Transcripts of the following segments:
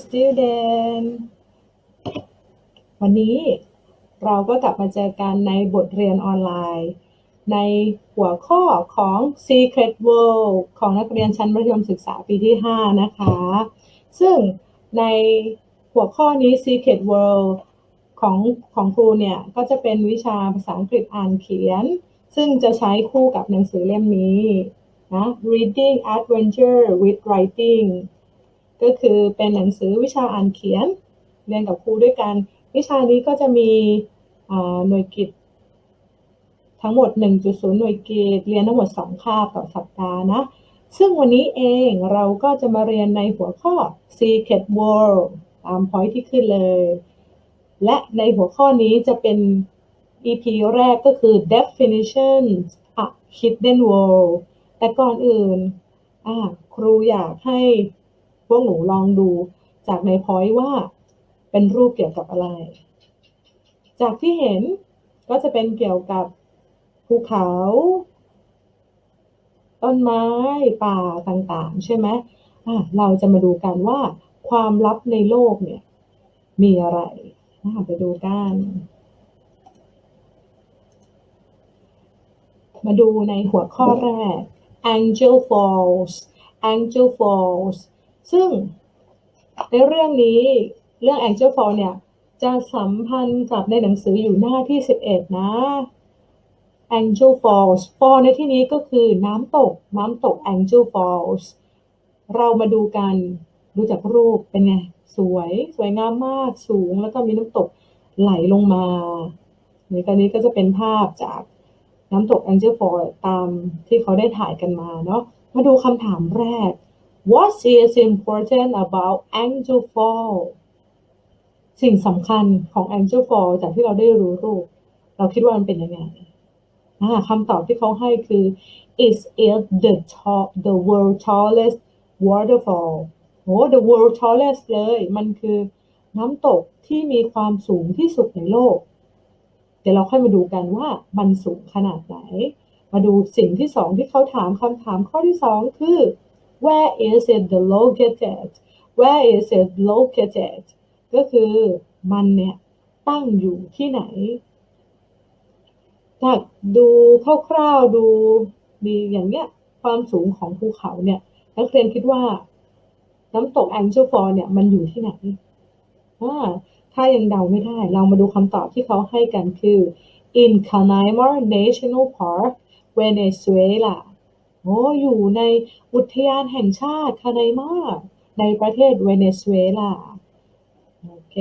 student วันนี้เราก็กลับมาเจอกันในบทเรียนออนไลน์ ในหัวข้อของ Secret World ของนักเรียนชั้นมัธยมศึกษาปีที่ 5 นะคะ ซึ่งในหัวข้อนี้ Secret World ของของครูเนี่ย ก็จะเป็นวิชาภาษาอังกฤษอ่านเขียน ซึ่งจะใช้คู่กับหนังสือเล่มนี้นะ Reading Adventure with Writing ก็คือเป็นหนังสือวิชาอ่านเขียนเรียนกับครูด้วยกัน วิชานี้ก็จะมีหน่วยกิจทั้งหมด 1.0 หน่วยกิจเรียนทั้งหมด 2 คาบต่อสัปดาห์นะ ซึ่งวันนี้เองเราก็จะมาเรียนในหัวข้อ Secret World ตามพอยที่ขึ้นเลย และในหัวข้อนี้จะเป็น EP แรกก็คือ definition a hidden world แต่ก่อนอื่น ครูอยากให้ วกหนูลองดูจากในพอยต์ว่าเป็นรูปเกี่ยวกับอะไร จากที่เห็นก็จะเป็นเกี่ยวกับภูเขา ต้นไม้ป่าต่างๆ ใช่ไหมเราจะมาดูกันว่าความลับในโลกเนี่ย มีอะไรไปดูกัน มาดูในหัวข้อแรก Angel Falls Angel Falls ซึ่งในเรื่องนี้เรื่อง Angel Fall เนี่ย จะสัมพันธ์กับในหนังสืออยู่หน้าที่ 11 นะ Angel Falls Fall ในที่นี้ก็คือน้ำตก น้ำตก Angel Falls เรามาดูกันดูจากรูปเป็นไง สวย สวยงามมากสูงแล้วก็มีน้ำตกไหลลงมาในตอนนี้ก็จะเป็นภาพจากน้ำตก Angel Falls ตามที่เขาได้ถ่ายกันมาเนาะมาดูคำถามแรก What is important about Angel Fall สิ่งสำคัญของ Angel Fall จากที่เราได้รู้รูป เราคิดว่ามันเป็นยังไงคำตอบที่เขาให้คือ is it the top the world tallest waterfall โอ้ the world tallest เลย มันคือน้ำตกที่มีความสูงที่สุดในโลก เดี๋ยวเราค่อยมาดูกันว่ามันสูงขนาดไหน มาดูสิ่งที่สองที่เขาถามคำถามข้อที่สองคือ where is it located where is it located ก็คือมันเนี่ยตั้งอยู่ที่ไหนจากดูคร่าวๆดูมีอย่างเนี้ยความสูงของภูเขาเนี่ยนักเรียนคิดว่า น้ำตกแองเจิลฟอร์เนี่ยมันอยู่ที่ไหนถ้ายังเดาไม่ได้ เรามาดูคำตอบที่เขาให้กันคือ in Canaima National Park Venezuela โอ้อยู่ในอุทยานแห่งชาติคาไนมาในประเทศเวเนซุเอลา โอเค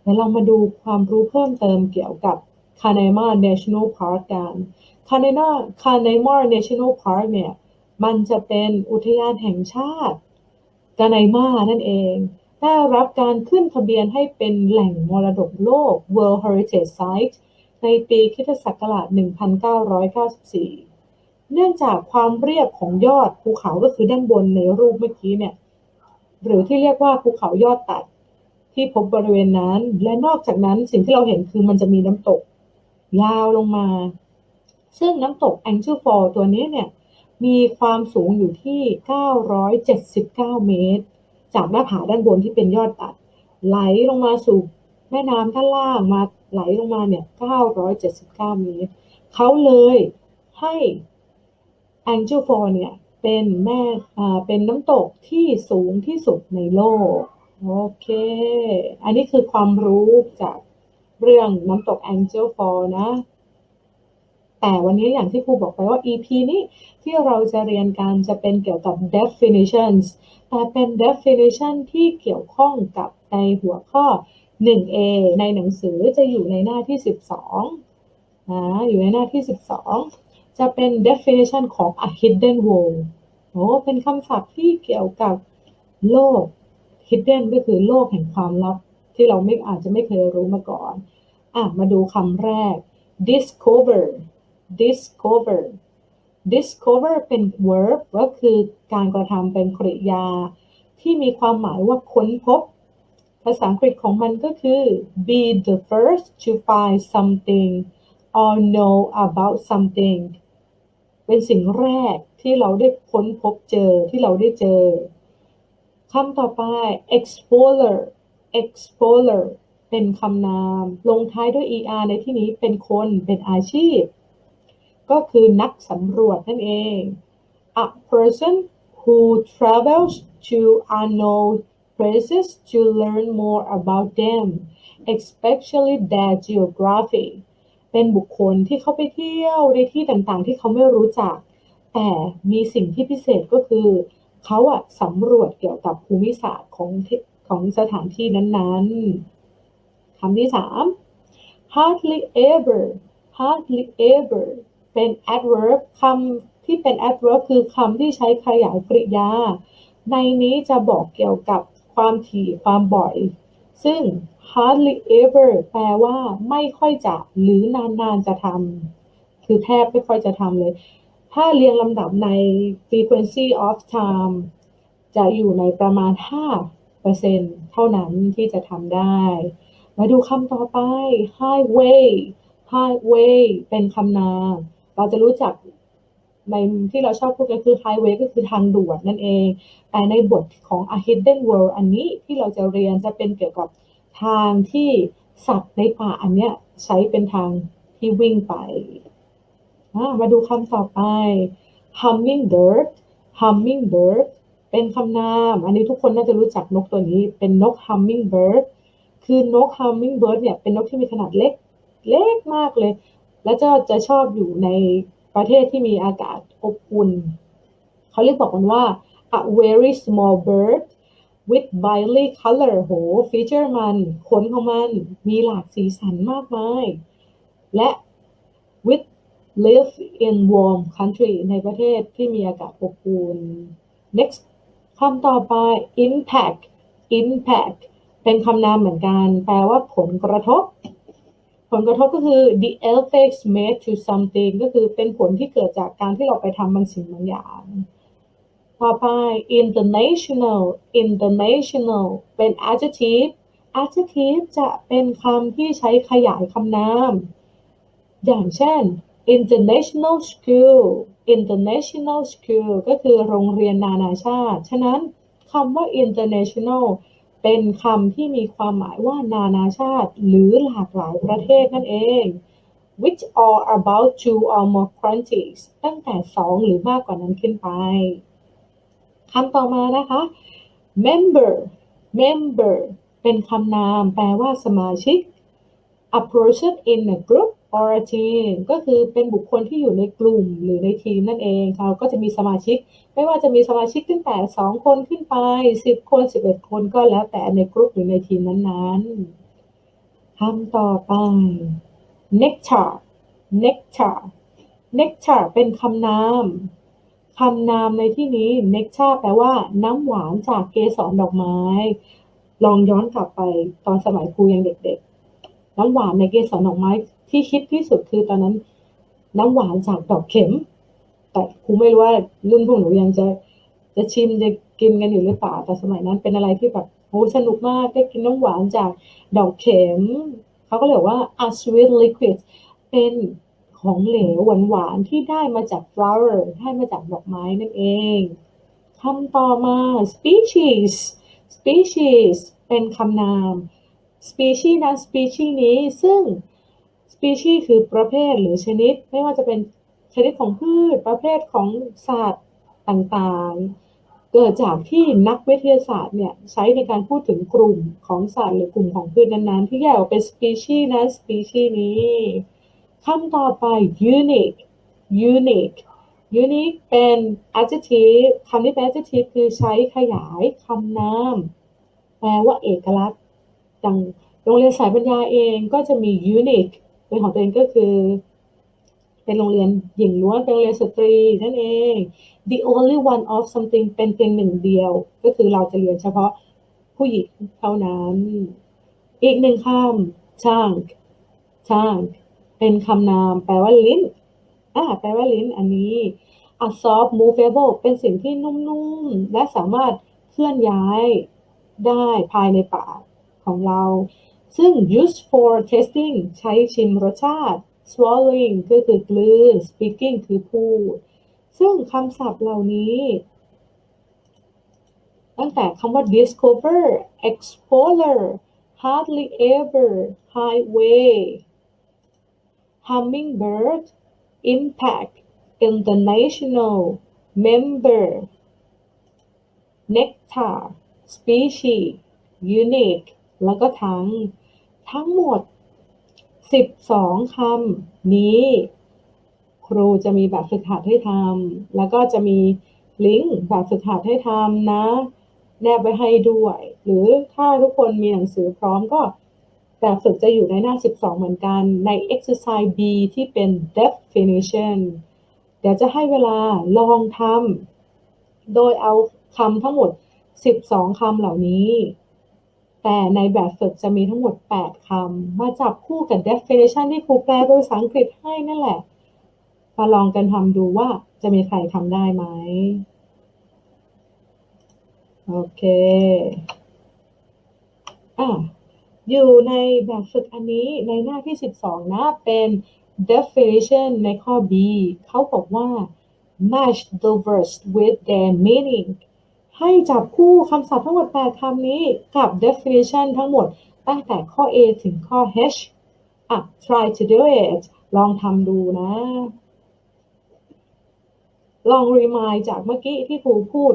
เดี๋ยวเรามาดูความรู้เพิ่มเติมเกี่ยวกับคาไนมา National Park กันคาไนมาคาไนมา National Park เนี่ย มันจะเป็นอุทยานแห่งชาติกาไนมานั่นเองได้รับการขึ้นทะเบียนให้เป็นแหล่งมรดกโลก World Heritage Site ในปีคศ1994 เนื่องจากความเรียบของยอดภูเขาก็คือด้านบนในรูปเมื่อกี้เนี่ย หรือที่เรียกว่าภูเขายอดตัดที่พบบริเวณนั้น และนอกจากนั้นสิ่งที่เราเห็นคือมันจะมีน้ำตก ยาวลงมา ซึ่งน้ำตก Angel Fall ตัวนี้เนี่ย มีความสูงอยู่ที่ 979 เมตร จากหน้าผาด้านบนที่เป็นยอดตัด ไหลลงมาสู่แม่น้ำด้านล่างมาไหลลงมาเนี่ย 979 เมตร เขาเลยให้ Angel Fall เนี่ยเป็นแม่อ่าเป็นน้ำตกที่สูงที่สุดในโลก โอเค อันนี้คือความรู้จากเรื่องน้ำตก Angel Fall นะ แต่วันนี้อย่างที่ครูบอกไปว่า EP นี้ที่เราจะเรียนกันจะเป็นเกี่ยวกับ definitions แต่เป็น definition ที่เกี่ยวข้องกับในหัวข้อ 1A ในหนังสือจะอยู่ในหน้าที่ 12นะอยู่ในหน้าที่ 12 จะเป็น definition ของ a hidden world โอ้เป็นคำศัพท์ที่เกี่ยวกับโลก hidden ก็คือโลกแห่งความลับ ที่เราไม่อาจจะไม่เคยรู้มาก่อน อะ มาดูคำแรก discover discover discover เป็น verb ก็คือการกระทำเป็นกริยา ที่มีความหมายว่าค้นพบ ภาษาอังกฤษของมันก็คือ be the first to find something or know about something เป็นสิ่งแรกที่เราได้ค้นพบเจอที่เราได้เจอคำต่อไป explorer explorer เป็นคำนาม ลงท้ายด้วย er ในที่นี้เป็นคนเป็นอาชีพ ก็คือนักสำรวจนั่นเอง a person who travels to unknown places to learn more about them especially their geography เป็นบุคคลที่เขาไปเที่ยวในที่ต่างๆ ที่เขาไม่รู้จัก แต่มีสิ่งที่พิเศษก็คือ เขาอะสำรวจเกี่ยวกับภูมิศาสตร์ของของสถานที่นั้นๆคำที่สาม hardly ever hardly ever เป็น adverb คำที่เป็น adverb คือคำที่ใช้ขยายกริยา ในนี้จะบอกเกี่ยวกับความถี่ความบ่อย ซึ่ง hardly ever แปลว่าไม่ค่อยจะ หรือนานๆจะทำคือแทบไม่ค่อยจะทำเลย ถ้าเรียงลำดับใน frequency of time จะอยู่ในประมาณ 5%เท่านั้นที่จะทำได้ มาดูคำต่อไป highway highway เป็นคำนาม เราจะรู้จัก ในที่เราชอบพูดกันคือ highway ก็คือทางด่วนนั่นเอง แต่ในบทของ a hidden world อันนี้ที่เราจะเรียนจะเป็นเกี่ยวกับทางที่สัตว์ในป่าอันเนี้ยใช้เป็นทางที่วิ่งไป มาดูคำต่อไป hummingbird hummingbird เป็นคำนาม อันนี้ทุกคนน่าจะรู้จักนกตัวนี้ เป็นนก hummingbird คือนก hummingbird เนี่ยเป็นนกที่มีขนาดเล็ก เล็กมากเลย แล้วจะจะชอบอยู่ใน ประเทศที่มีอากาศอบอุ่น เขาเรียกบอกมันว่า a very small bird with brightly color โห ฟีเจอร์มัน ขนของมัน มีหลากสีสันมากมาย และ with live in warm country ในประเทศที่มีอากาศอบอุ่น next คำต่อไป impact impact เป็นคำนามเหมือนกัน แปลว่าผลกระทบ ผลกระทบก็คือ the effects made to something ก็คือเป็นผลที่เกิดจากการที่เราไปทำบางสิ่งบางอย่างต่อไป international international เป็น adjective adjective จะเป็นคำที่ใช้ขยายคำนาม อย่างเช่น international school international school ก็คือโรงเรียนนานาชาติ ฉะนั้นคำว่า international เป็นคำที่มีความหมายว่านานาชาติ หรือหลากหลายประเทศนั่นเอง which are about two or more countries ตั้งแต่สองหรือมากกว่านั้นขึ้นไปคำต่อมานะคะ member member เป็นคำนามแปลว่าสมาชิก a person in a group or a team ก็คือเป็นบุคคลที่อยู่ในกลุ่มหรือในทีมนั่นเองเขาก็จะมีสมาชิก ไม่ว่าจะมีสมาชิกตั้งแต่ 2 คนขึ้นไป 10 คน 11 คนก็แล้วแต่ในกลุ่มหรือในทีมนั้นๆคำต่อไป nectar nectar nectar เป็นคำนามคำนามในที่นี้ nectar แปลว่าน้ำหวานจากเกสรดอกไม้ ลองย้อนกลับไปตอนสมัยครูยังเด็กๆ น้ำหวานในเกสรดอกไม้ ที่คิดที่สุดคือตอนนั้น น้ำหวานจากดอกเข็ม แต่ครูไม่รู้ว่ารุ่นพวกหนูยังจะจะชิมจะกินกันอยู่หรือเปล่าแต่สมัยนั้นเป็นอะไรที่แบบโอ้สนุกมากได้กินน้ำหวานจากดอกเข็มเขาก็เรียกว่า a sweet liquid เป็นของเหลวหวานๆที่ได้มาจาก flower ได้มาจากดอกไม้นั่นเองคำต่อมา species species เป็นคำนาม species นะ species นี้ซึ่ง species คือประเภทหรือชนิด ไม่ว่าจะเป็นชนิดของพืชประเภทของสัตว์ต่างๆ เกิดจากที่นักวิทยาศาสตร์เนี่ยใช้ในการพูดถึงกลุ่มของสัตว์หรือกลุ่มของพืชนั้นๆ ที่แยกออกเป็น species นะ species นี้คำต่อไป unique unique unique เป็น adjective คำนี้เป็น adjective คือใช้ขยายคำนามแปลว่าเอกลักษณ์ดังโรงเรียนสายปัญญาเองก็จะมี unique เป็นของตัวเองก็คือ เป็นโรงเรียนหญิงล้วนเป็นโรงเรียนสตรีนั่นเอง the only one of something เป็นเพียงหนึ่งเดียว ก็คือเราจะเรียนเฉพาะผู้หญิงเท่านั้น อีกหนึ่งคำ chunk chunk เป็นคำนาม แปลว่าลิ้นอ่าแปลว่าลิ้นอันนี้ a soft movable เป็นสิ่งที่นุ่มๆ และสามารถเคลื่อนย้ายได้ภายในปากของเรา ซึ่ง use for tasting ใช้ชิมรสชาติ swallowing ก็คือกลืน speaking คือพูด ซึ่งคำศัพท์เหล่านี้ ตั้งแต่คำว่า discover explorer hardly ever highway hummingbird impact international member nectar species unique แล้วก็ทั้ง ทั้งหมด 12คำนี้ ครูจะมีแบบฝึกหัดให้ทำแล้วก็จะมีลิงก์แบบฝึกหัดให้ทำนะ แนบไว้ให้ด้วย หรือถ้าทุกคนมีหนังสือพร้อมก็แบบฝึกจะอยู่ในหน้า 12 เหมือนกันใน exercise B ที่เป็น definition เดี๋ยวจะให้เวลาลองทำโดยเอาคำทั้งหมด 12 คำเหล่านี้ แต่ในแบบฝึกจะมีทั้งหมด 8 คำ มาจับคู่กับ definition ที่ครูแปลเป็นภาษาอังกฤษให้นั่นแหละ มาลองกันทำดูว่าจะมีใครทำได้ไหม โอเค อะ อยู่ในแบบฝึกอันนี้ในหน้าที่ 12 นะ เป็น definition ในข้อ B เขาบอกว่า match the words with their meaning ให้จับคู่คำศัพท์ทั้งหมด 8คำนี้กับ definition ทั้งหมดตั้งแต่ข้อ A ถึงข้อ H อะ try to do it ลองทำดูนะ ลอง remind จากเมื่อกี้ที่ครูพูด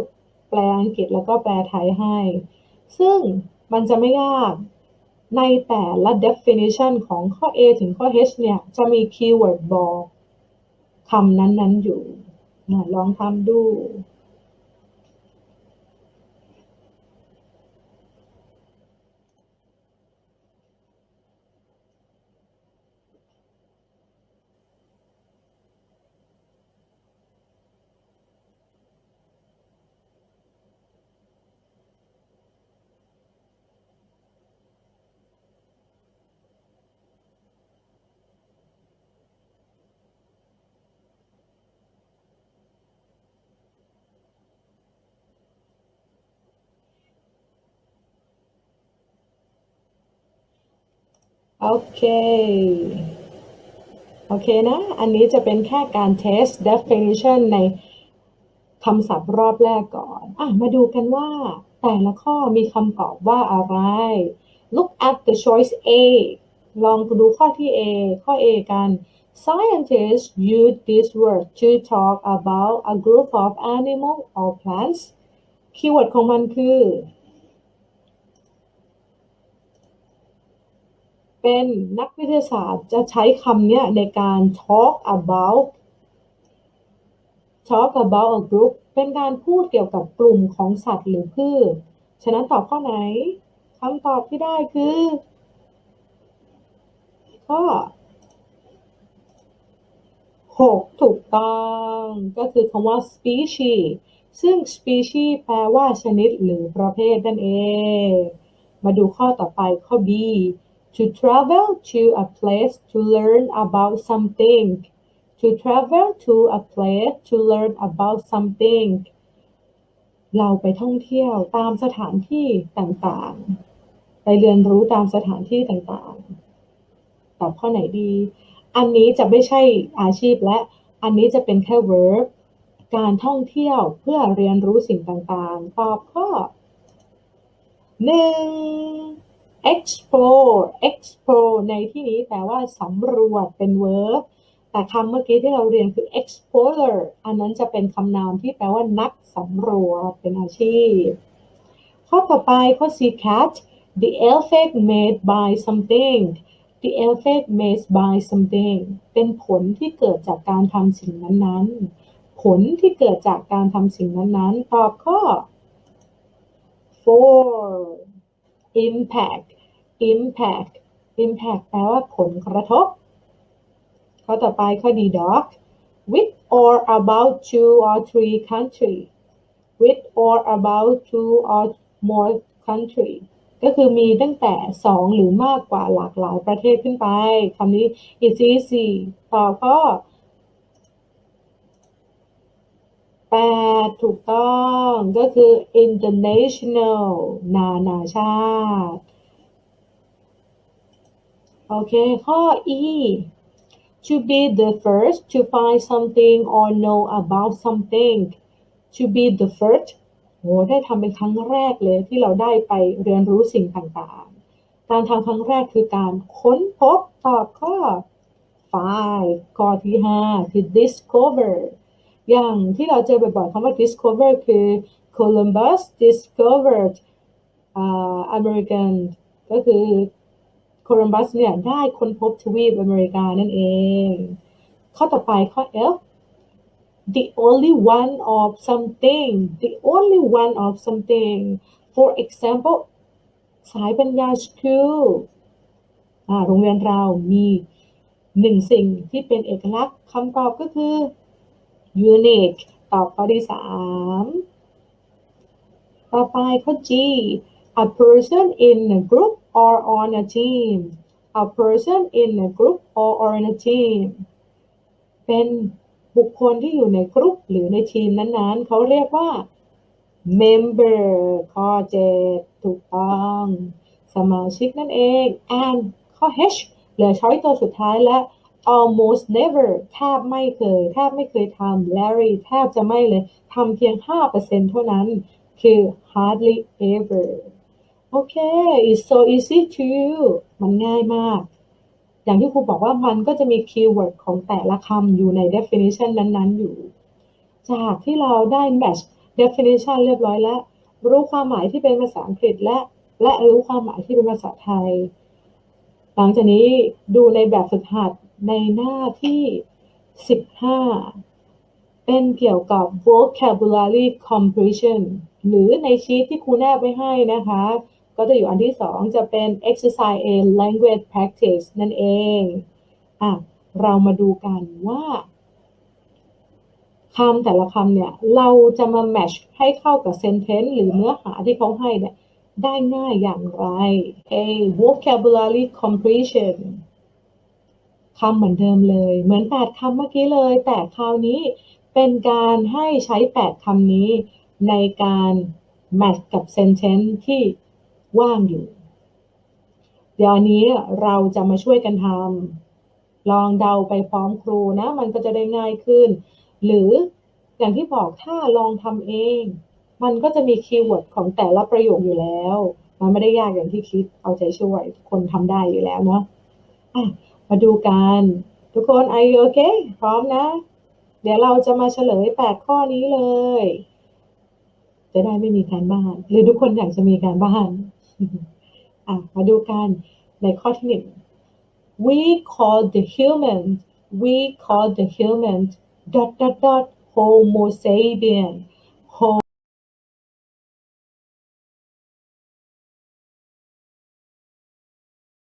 แปลอังกฤษแล้วก็แปลไทยให้ ซึ่งมันจะไม่ยากในแต่ละ definition ของข้อ A ถึงข้อ H เนี่ย จะมี keyword บอกคำนั้น ๆ อยู่นะลองทำดู โอเค โอเคนะ อันนี้จะเป็นแค่การ test definition ในคำศัพท์รอบแรกก่อนอะมาดูกันว่า แต่ละข้อมีคำตอบว่าอะไร look at the choice A ลองดูข้อที่ A ข้อ A กัน scientists use this word to talk about a group of animals or plants คีย์เวิร์ดของมันคือ เป็นนักวิทยาศาสตร์จะใช้คำเนี้ยในการ talk about talk about a group เป็นการพูดเกี่ยวกับกลุ่มของสัตว์หรือพืช ฉะนั้นตอบข้อไหนคำตอบที่ได้คือข้อ6 ถูกต้องก็คือคำว่า species ซึ่ง species แปลว่าชนิดหรือประเภทนั่นเอง มาดูข้อต่อไปข้อ B to travel to a place to learn about something to travel to a place to learn about something เราไปท่องเที่ยวตามสถานที่ต่างๆ ไปเรียนรู้ตามสถานที่ต่างๆ ตอบข้อไหนดี อันนี้จะไม่ใช่อาชีพและ อันนี้จะเป็นแค่ verb การท่องเที่ยวเพื่อเรียนรู้สิ่งต่างๆ ตอบข้อหนึ่ง explore explore ในที่นี้แปลว่าสำรวจเป็น verb แต่คำเมื่อกี้ที่เราเรียนคือ explorer อันนั้นจะเป็นคำนามที่แปลว่านักสำรวจเป็นอาชีพ ข้อต่อไปข้อ C cat the effect made by something the effect made by something เป็นผลที่เกิดจากการทำสิ่งนั้นๆ ผลที่เกิดจากการทำสิ่งนั้นๆ ตอบข้อ four impact impact impact แปลว่าผลกระทบ ข้อต่อไปข้อดี dog with or about two or three country with or about two or more country ก็คือมีตั้งแต่สองหรือมากกว่าหลากหลายประเทศขึ้นไปคำนี้ is easy ต่อข้อแปด ถูกต้องก็คือ international นานาชาติ โอเค ข้อ E to be the first to find something or know about something to be the first โอ้ได้ทำเป็นครั้งแรกเลยที่เราได้ไปเรียนรู้สิ่งต่างๆ การทำครั้งแรกคือการค้นพบตอบข้อ five ข้อที่ห้าคือ discover อย่างที่เราเจอบ่อยๆคำว่า discover คือ Columbus discovered uh, American ก็คือโคลัมบัสเนี่ยได้ค้นพบทวีปอเมริกานั่นเอง ข้อต่อไปข้อ F the only one of something the only one of something for example สายปัญญา school โรงเรียนเรามีหนึ่งสิ่งที่เป็นเอกลักษณ์คำตอบก็คือ unique ตอบข้อที่สามต่อไปข้อ G a person in a group or on a team a person in a group or on a team เป็นบุคคลที่อยู่ในกรุ๊ปหรือในทีมนั้นๆ เขาเรียกว่า member ข้อเจถูกต้อง สมาชิกนั่นเอง and ข้อ H เหลือช้อยตัวสุดท้ายและ almost never แทบไม่เคย แทบไม่เคยทำ Larry แทบจะไม่เลยทำเพียง 5%เท่านั้น คือ hardly ever โอเค it's so easy to you มันง่ายมาก อย่างที่ครูบอกว่ามันก็จะมีคีย์เวิร์ดของแต่ละคำอยู่ใน definition นั้นๆ อยู่ จากที่เราได้ match definition เรียบร้อยแล้ว รู้ความหมายที่เป็นภาษาอังกฤษและ และรู้ความหมายที่เป็นภาษาไทย หลังจากนี้ดูในแบบฝึกหัด ในหน้าที่ 15 เป็นเกี่ยวกับ vocabulary completion หรือในชีทที่ครูแนบไว้ให้นะคะ ก็จะอยู่อันที่สองจะเป็น exercise a language practice นั่นเองอะเรามาดูกันว่าคำแต่ละคำเนี่ย เราจะมา match ให้เข้ากับ sentence หรือเนื้อหาที่เขาให้เนี่ยได้ง่ายอย่างไร A vocabulary completion คำเหมือนเดิมเลย เหมือน 8คำเมื่อกี้เลย แต่คราวนี้เป็นการให้ใช้ 8คำนี้ในการแมทกับ sentence ที่ว่างอยู่ เดี๋ยวอันนี้เราจะมาช่วยกันทำลองเดาไปพร้อมครูนะ มันก็จะได้ง่ายขึ้น หรืออย่างที่บอกถ้าลองทำเอง มันก็จะมีคีย์เวิร์ดของแต่ละประโยคอยู่แล้ว มันไม่ได้ยากอย่างที่คิดเอาใจช่วยทุกคนทำได้อยู่แล้วเนาะอะ มาดูกัน ทุกคน are you okay พร้อมนะ เดี๋ยวเราจะมาเฉลย 8 ข้อนี้เลย จะได้ไม่มีการบ้าน หรือทุกคนอยากจะมีการบ้านอะมาดูกันในข้อที่หนึ่ง we call the humans we call the humans dot dot dot homo sapien